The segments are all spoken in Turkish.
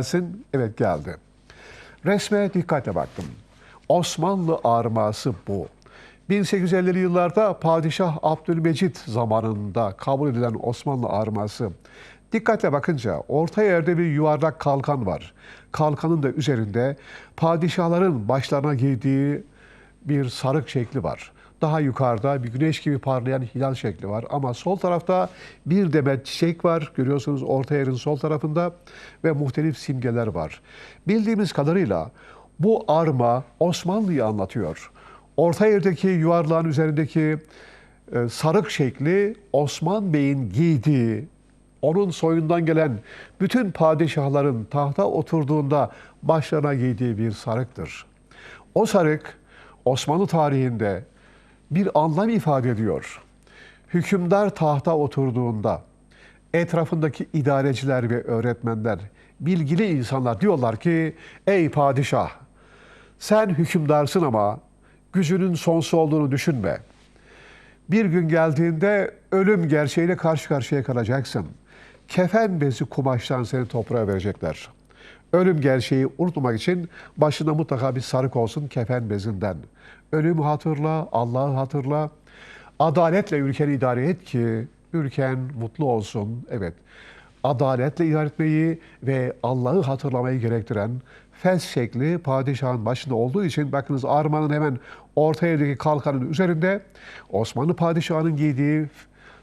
Gelsin, evet geldi. Resme dikkatle baktım. Osmanlı arması bu. 1850'li yıllarda Padişah Abdülmecit zamanında kabul edilen Osmanlı arması. Dikkatle bakınca orta yerde bir yuvarlak kalkan var. Kalkanın da üzerinde padişahların başlarına giydiği bir sarık şekli var. Daha yukarıda bir güneş gibi parlayan hilal şekli var. Ama sol tarafta bir demet çiçek var. Görüyorsunuz orta yerin sol tarafında ve muhtelif simgeler var. Bildiğimiz kadarıyla bu arma Osmanlı'yı anlatıyor. Orta yerdeki yuvarlağın üzerindeki e, sarık şekli Osman Bey'in giydiği, onun soyundan gelen bütün padişahların tahta oturduğunda başlarına giydiği bir sarıktır. O sarık Osmanlı tarihinde bir anlam ifade ediyor. Hükümdar tahta oturduğunda etrafındaki idareciler ve öğretmenler, bilgili insanlar diyorlar ki ey padişah sen hükümdarsın ama gücünün sonsuz olduğunu düşünme. Bir gün geldiğinde ölüm gerçeğiyle karşı karşıya kalacaksın. Kefen bezi kumaştan seni toprağa verecekler. Ölüm gerçeği unutmamak için başında mutlaka bir sarık olsun kefen bezinden. Ölümü hatırla, Allah'ı hatırla. Adaletle ülkeni idare et ki ülken mutlu olsun. Evet, adaletle idare etmeyi ve Allah'ı hatırlamayı gerektiren fes şekli padişahın başında olduğu için bakınız armanın hemen orta yerdeki kalkanın üzerinde Osmanlı padişahının giydiği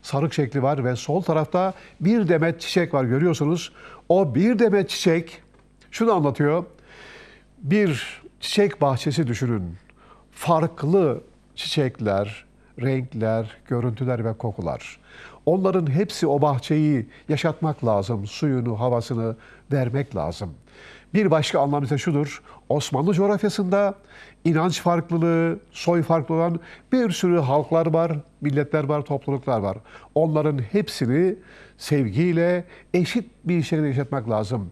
sarık şekli var ve sol tarafta bir demet çiçek var görüyorsunuz. O bir demet çiçek şunu anlatıyor. Bir çiçek bahçesi düşünün. Farklı çiçekler, renkler, görüntüler ve kokular. Onların hepsi o bahçeyi yaşatmak lazım. Suyunu, havasını vermek lazım. Bir başka anlam ise şudur. Osmanlı coğrafyasında inanç farklılığı, soy farklı olan bir sürü halklar var, milletler var, topluluklar var. Onların hepsini sevgiyle eşit bir şekilde yaşatmak lazım.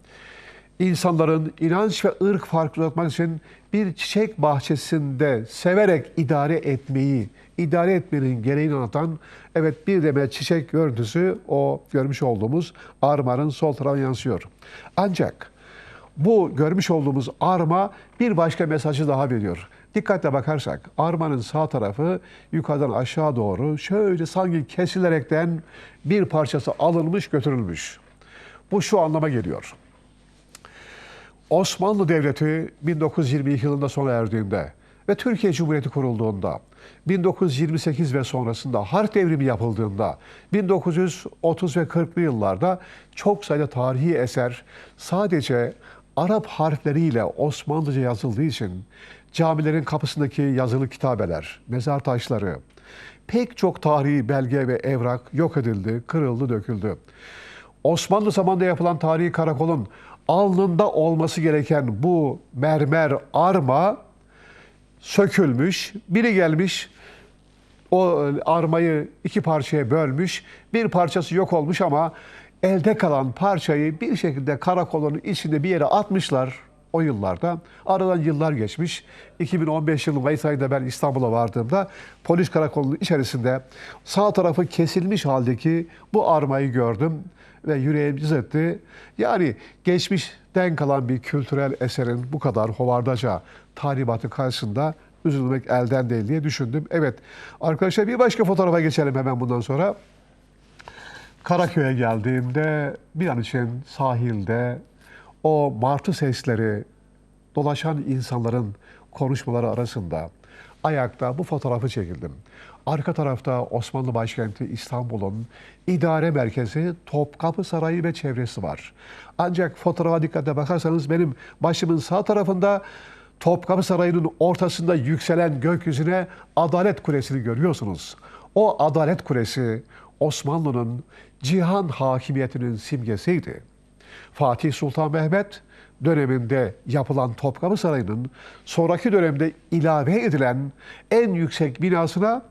İnsanların inanç ve ırk farkı yaratmak için bir çiçek bahçesinde severek idare etmeyi, idare etmenin gereğini anlatan evet bir demet çiçek görüntüsü o görmüş olduğumuz armanın sol tarafına yansıyor. Ancak bu görmüş olduğumuz arma bir başka mesajı daha veriyor. Dikkatle bakarsak armanın sağ tarafı yukarıdan aşağı doğru şöyle sanki kesilerekten bir parçası alınmış götürülmüş. Bu şu anlama geliyor. Osmanlı Devleti 1922 yılında sona erdiğinde ve Türkiye Cumhuriyeti kurulduğunda, 1928 ve sonrasında harf devrimi yapıldığında, 1930 ve 40'lı yıllarda çok sayıda tarihi eser sadece Arap harfleriyle Osmanlıca yazıldığı için camilerin kapısındaki yazılı kitabeler, mezar taşları, pek çok tarihi belge ve evrak yok edildi, kırıldı, döküldü. Osmanlı zamanında yapılan tarihi karakolun alnında olması gereken bu mermer arma sökülmüş. Biri gelmiş o armayı iki parçaya bölmüş. Bir parçası yok olmuş ama elde kalan parçayı bir şekilde karakolun içinde bir yere atmışlar o yıllarda. Aradan yıllar geçmiş. 2015 yılı Mayıs ayında ben İstanbul'a vardığımda polis karakolunun içerisinde sağ tarafı kesilmiş haldeki bu armayı gördüm ve yüreğim cız etti. Yani geçmişten kalan bir kültürel eserin bu kadar hovardaca tahribatı karşısında üzülmek elden değil diye düşündüm. Evet arkadaşlar bir başka fotoğrafa geçelim hemen bundan sonra. Karaköy'e geldiğimde bir an için sahilde o martı sesleri dolaşan insanların konuşmaları arasında ayakta bu fotoğrafı çekildim. Arka tarafta Osmanlı başkenti İstanbul'un idare merkezi Topkapı Sarayı ve çevresi var. Ancak fotoğrafa dikkatle bakarsanız benim başımın sağ tarafında Topkapı Sarayı'nın ortasında yükselen gökyüzüne Adalet Kulesi'ni görüyorsunuz. O Adalet Kulesi Osmanlı'nın cihan hakimiyetinin simgesiydi. Fatih Sultan Mehmet döneminde yapılan Topkapı Sarayı'nın sonraki dönemde ilave edilen en yüksek binasına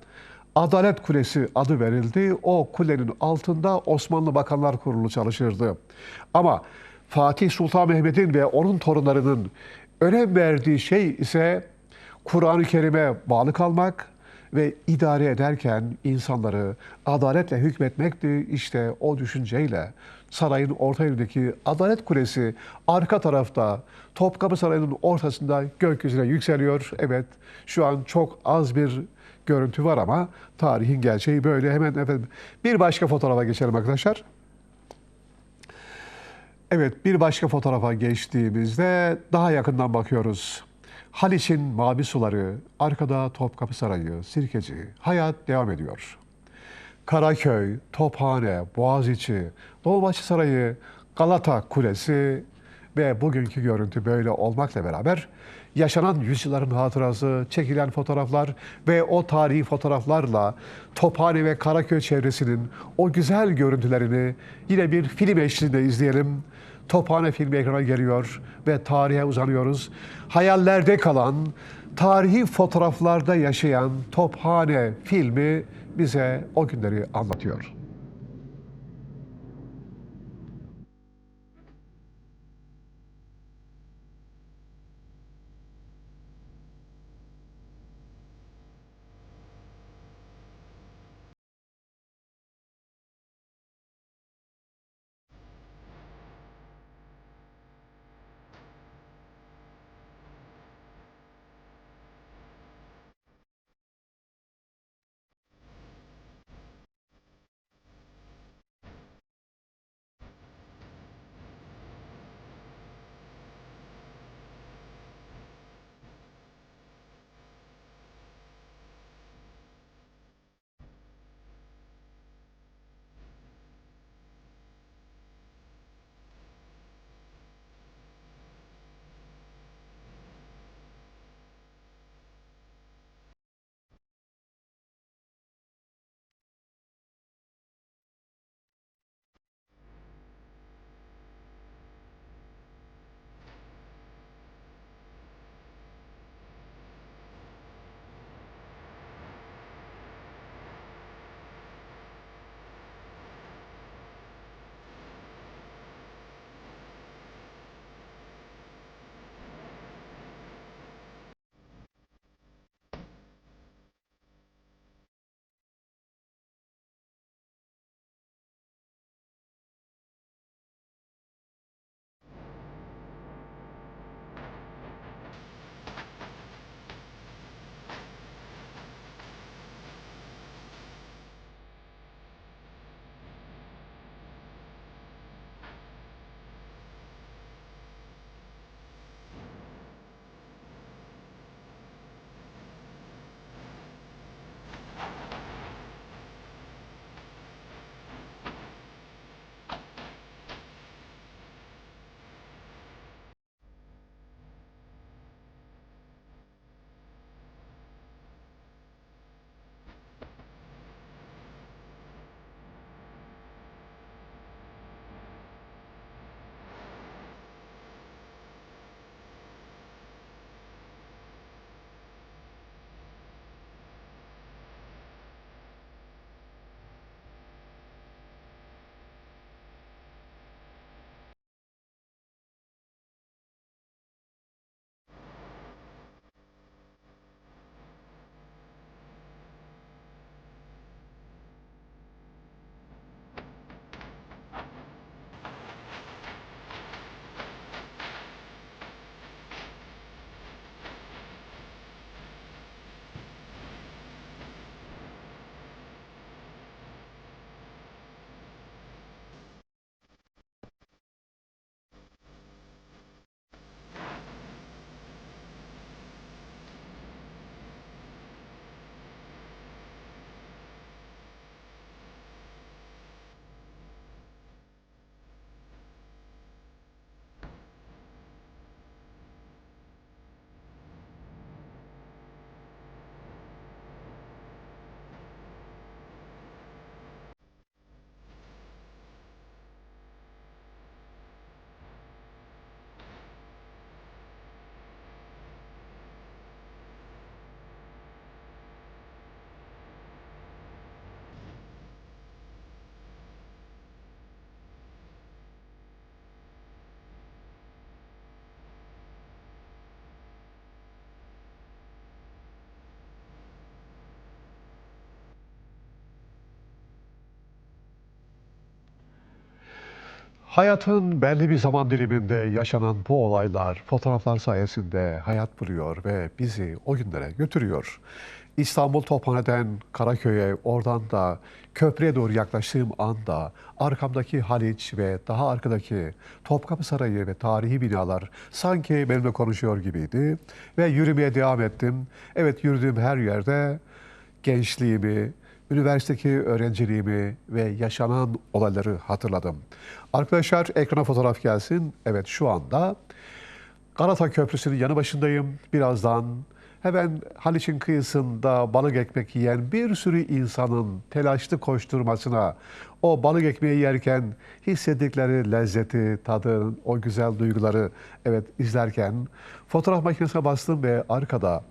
Adalet Kulesi adı verildi. O kulenin altında Osmanlı Bakanlar Kurulu çalışırdı. Ama Fatih Sultan Mehmet'in ve onun torunlarının önem verdiği şey ise Kur'an-ı Kerim'e bağlı kalmak ve idare ederken insanları adaletle hükmetmekti. İşte o düşünceyle sarayın orta yerindeki Adalet Kulesi arka tarafta Topkapı Sarayı'nın ortasında gökyüzüne yükseliyor. Evet şu an çok az bir görüntü var ama tarihin gerçeği böyle. Hemen efendim bir başka fotoğrafa geçelim arkadaşlar. Evet bir başka fotoğrafa geçtiğimizde daha yakından bakıyoruz. Haliç'in mavi suları, arkada Topkapı Sarayı, Sirkeci, hayat devam ediyor. Karaköy, Tophane, Boğaziçi, Dolmabahçe Sarayı, Galata Kulesi ve bugünkü görüntü böyle olmakla beraber yaşanan yüzyılların hatırası, çekilen fotoğraflar ve o tarihi fotoğraflarla Tophane ve Karaköy çevresinin o güzel görüntülerini yine bir film eşliğinde izleyelim. Tophane filmi ekrana geliyor ve tarihe uzanıyoruz. Hayallerde kalan, tarihi fotoğraflarda yaşayan Tophane filmi bize o günleri anlatıyor. Hayatın belli bir zaman diliminde yaşanan bu olaylar fotoğraflar sayesinde hayat buluyor ve bizi o günlere götürüyor. İstanbul Tophane'den Karaköy'e, oradan da köprüye doğru yaklaştığım anda arkamdaki Haliç ve daha arkadaki Topkapı Sarayı ve tarihi binalar sanki benimle konuşuyor gibiydi. Ve yürümeye devam ettim. Evet yürüdüğüm her yerde gençliğimi, üniversitedeki öğrenciliğimi ve yaşanan olayları hatırladım. Arkadaşlar ekrana fotoğraf gelsin. Evet şu anda Galata Köprüsü'nün yanı başındayım. Birazdan hemen Haliç'in kıyısında balık ekmek yiyen bir sürü insanın telaşlı koşturmasına, o balık ekmeği yerken hissettikleri lezzeti, tadı, o güzel duyguları evet izlerken fotoğraf makinesine bastım ve arkada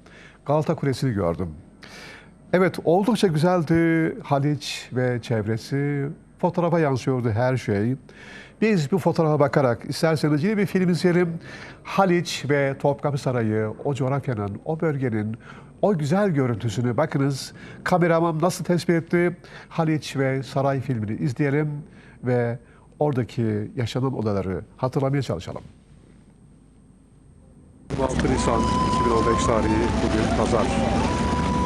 Galata Kulesi'ni gördüm. Evet oldukça güzeldi Haliç ve çevresi. Fotoğrafa yansıyordu her şey. Biz bu fotoğrafa bakarak isterseniz yine bir film izleyelim. Haliç ve Topkapı Sarayı, o coğrafyanın, o bölgenin o güzel görüntüsünü bakınız. Kameraman nasıl tespit etti? Haliç ve Saray filmini izleyelim ve oradaki yaşanan olayları hatırlamaya çalışalım. 26 Nisan 2015 tarihi bugün pazar.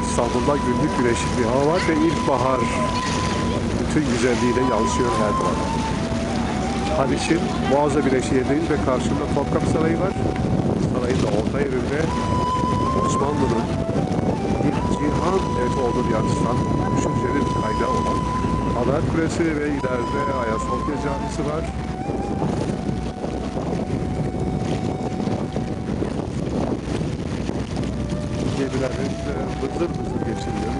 İstanbul'da günlük güneşli bir hava var ve ilkbahar bütün güzelliğiyle yansıyor her tarafa. Haliç'in Boğaz'a Bileşiği'ndeyiz ve karşımda Topkapı Sarayı var. Sarayın da orta yerinde Osmanlı'nın bir cihan evet olduğunu yansıtan düşüncenin kaynağı olan Adalet Kulesi ve ileride Ayasofya Camisi var. Vızır vızır geçiriyor.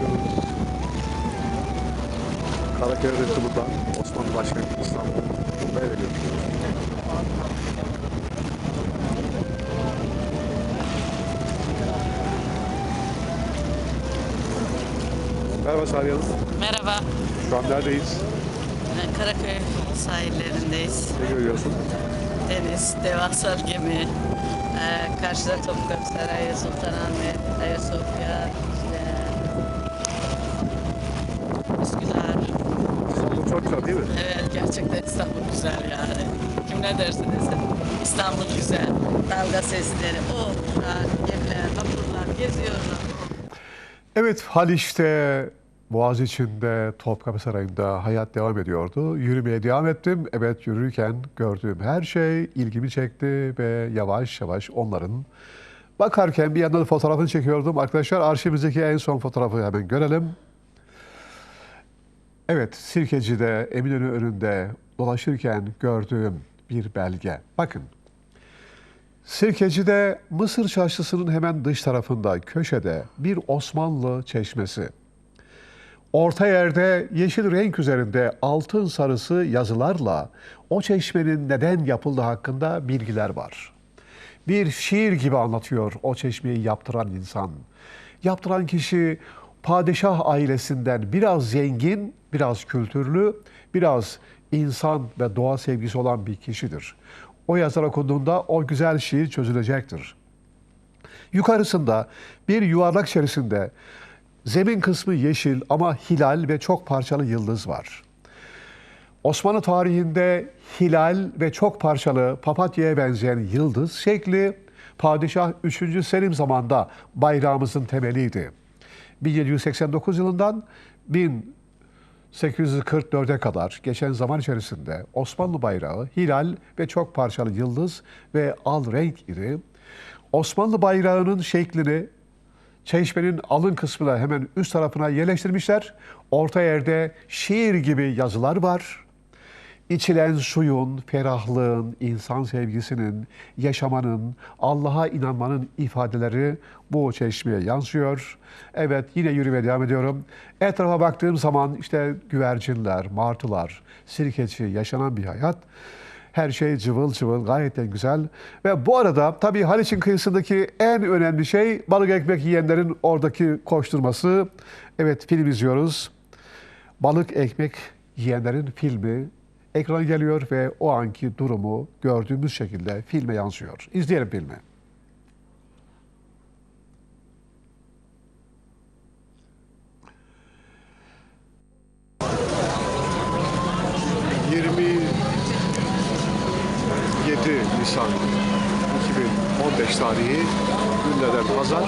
Karaköy rıhtımından Osmanlı başkenti İstanbul. Böyle görüyoruz. Merhaba Hanım. Merhaba, Şu an neredeyiz? Karaköy sahillerindeyiz. Ne görüyorsun? Deniz, devasa gemi, ee, karşıda Topkapı Sarayı, Sultanahmet, Ayasofya, işte Üsküdar. İstanbul çok güzel değil mi? Evet, gerçekten İstanbul güzel yani. Kim ne derse desin, İstanbul güzel. Dalga sesleri, o, gemiler, vapurlar, geziyorlar. Evet Haliç'te Boğaz içinde Topkapı Sarayı'nda hayat devam ediyordu. Yürümeye devam ettim. Evet yürürken gördüğüm her şey ilgimi çekti ve yavaş yavaş onların bakarken bir yandan da fotoğrafını çekiyordum. Arkadaşlar arşivimizdeki en son fotoğrafı hemen görelim. Evet Sirkeci'de Eminönü önünde dolaşırken gördüğüm bir belge. Bakın Sirkeci'de Mısır Çarşısı'nın hemen dış tarafında köşede bir Osmanlı çeşmesi. Orta yerde yeşil renk üzerinde altın sarısı yazılarla o çeşmenin neden yapıldığı hakkında bilgiler var. Bir şiir gibi anlatıyor o çeşmeyi yaptıran insan. Yaptıran kişi padişah ailesinden biraz zengin, biraz kültürlü, biraz insan ve doğa sevgisi olan bir kişidir. O yazar okunduğunda o güzel şiir çözülecektir. Yukarısında bir yuvarlak içerisinde zemin kısmı yeşil ama hilal ve çok parçalı yıldız var. Osmanlı tarihinde hilal ve çok parçalı papatyaya benzeyen yıldız şekli Padişah 3. Selim zamanında bayrağımızın temeliydi. 1789 yılından 1844'e kadar geçen zaman içerisinde Osmanlı bayrağı hilal ve çok parçalı yıldız ve al renk idi. Osmanlı bayrağının şeklini çeşmenin alın kısmına hemen üst tarafına yerleştirmişler. Orta yerde şiir gibi yazılar var. İçilen suyun, ferahlığın, insan sevgisinin, yaşamanın, Allah'a inanmanın ifadeleri bu çeşmeye yansıyor. Evet yine yürümeye devam ediyorum. Etrafa baktığım zaman işte güvercinler, martılar, sirkeci, yaşanan bir hayat. Her şey cıvıl cıvıl, gayet de güzel. Ve bu arada tabii Haliç'in kıyısındaki en önemli şey balık ekmek yiyenlerin oradaki koşturması. Evet film izliyoruz. Balık ekmek yiyenlerin filmi ekrana geliyor ve o anki durumu gördüğümüz şekilde filme yansıyor. İzleyelim filmi. 15 tarihi günlerden pazar.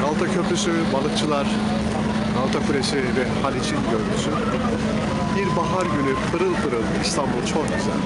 Galata Köprüsü, balıkçılar, Galata Kulesi ve Haliç'in görüntüsü. Bir bahar günü pırıl pırıl İstanbul çok güzel.